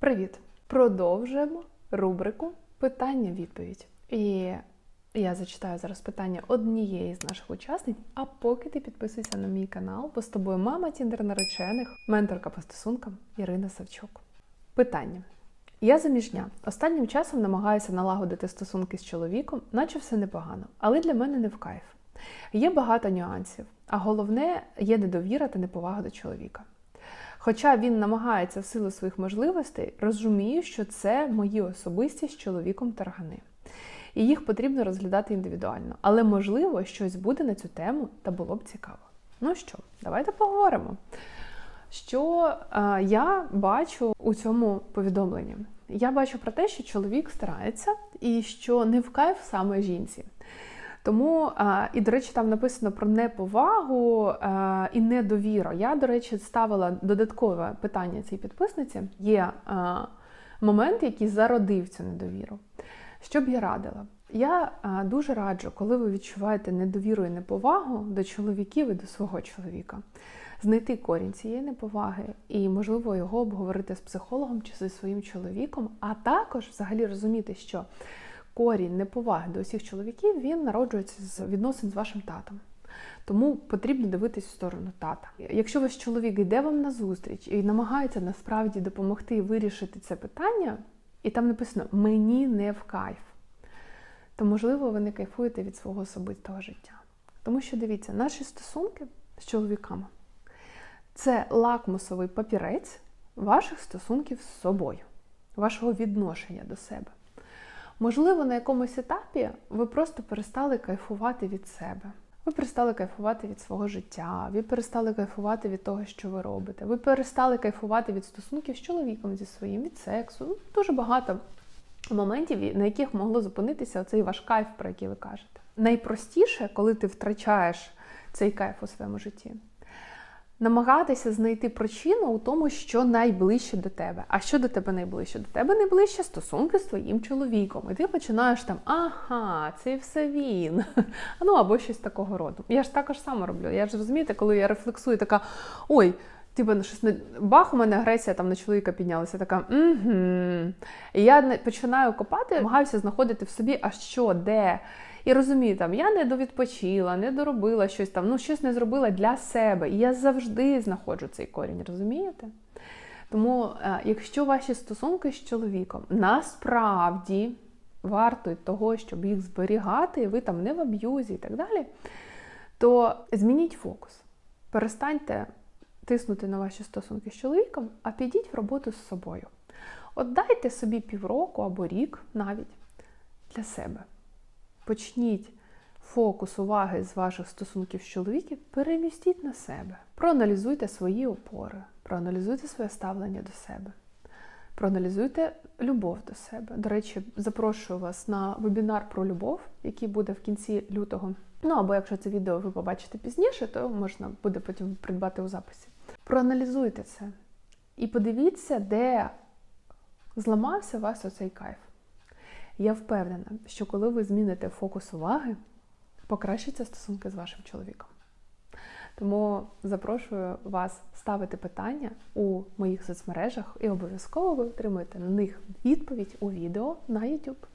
Привіт! Продовжуємо рубрику Питання-відповідь. І я зачитаю зараз питання однієї з наших учасниць. А поки ти підписуйся на мій канал, бо з тобою мама Тіндер наречених, менторка по стосункам Ірина Савчук. Питання. Я заміжня. Останнім часом намагаюся налагодити стосунки з чоловіком, наче все непогано, але для мене не в кайф. Є багато нюансів, а головне є недовіра та неповага до чоловіка. Хоча він намагається в силу своїх можливостей, розумію, що це мої особисті з чоловіком таргани. І їх потрібно розглядати індивідуально. Але можливо, щось буде на цю тему та було б цікаво. Ну що, давайте поговоримо. Що е, я бачу у цьому повідомленні? Я бачу про те, що чоловік старається і що не в кайф саме жінці. Тому, і, до речі, там написано про неповагу і недовіру. Я, до речі, ставила додаткове питання цій підписниці. Є момент, який зародив цю недовіру. Що б я радила? Я дуже раджу, коли ви відчуваєте недовіру і неповагу до чоловіків і до свого чоловіка, знайти корінь цієї неповаги і, можливо, його обговорити з психологом чи зі своїм чоловіком, а також взагалі розуміти, що корінь неповаги до усіх чоловіків він народжується з відносин з вашим татом. Тому потрібно дивитись в сторону тата. Якщо ваш чоловік йде вам на зустріч і намагається насправді допомогти вирішити це питання, і там написано Мені не в кайф, то, можливо, ви не кайфуєте від свого особистого життя. Тому що дивіться, наші стосунки з чоловіками це лакмусовий папірець ваших стосунків з собою, вашого відношення до себе. Можливо, на якомусь етапі ви просто перестали кайфувати від себе. Ви перестали кайфувати від свого життя, ви перестали кайфувати від того, що ви робите. Ви перестали кайфувати від стосунків з чоловіком зі своїм, від сексу. Ну, дуже багато моментів, на яких могло зупинитися цей ваш кайф, про який ви кажете. Найпростіше, коли ти втрачаєш цей кайф у своєму житті, намагатися знайти причину у тому, що найближче до тебе. А що до тебе найближче? До тебе найближче стосунки з твоїм чоловіком. І ти починаєш там, ага, це все він. Ну або щось такого роду. Я ж також само роблю. Я ж розумієте, коли я рефлексую, така ой. Типу, щось не бах, у мене агресія там на чоловіка піднялася, така угу. І я починаю копати, намагаюся знаходити в собі, а що, де. І розумію, там я не довідпочила, не доробила щось там, ну щось не зробила для себе. І я завжди знаходжу цей корінь, розумієте? Тому, е, якщо ваші стосунки з чоловіком насправді вартують того, щоб їх зберігати, і ви там не в аб'юзі і так далі, то змініть фокус. Перестаньте тиснути на ваші стосунки з чоловіком, а підіть в роботу з собою. От дайте собі півроку або рік навіть для себе. Почніть фокус уваги з ваших стосунків з чоловіком, перемістіть на себе. Проаналізуйте свої опори, проаналізуйте своє ставлення до себе, проаналізуйте любов до себе. До речі, запрошую вас на вебінар про любов, який буде в кінці лютого. Ну або якщо це відео ви побачите пізніше, то можна буде потім придбати у записі. Проаналізуйте це і подивіться, де зламався у вас оцей кайф. Я впевнена, що коли ви зміните фокус уваги, покращаться стосунки з вашим чоловіком. Тому запрошую вас ставити питання у моїх соцмережах і обов'язково ви отримаєте на них відповідь у відео на YouTube.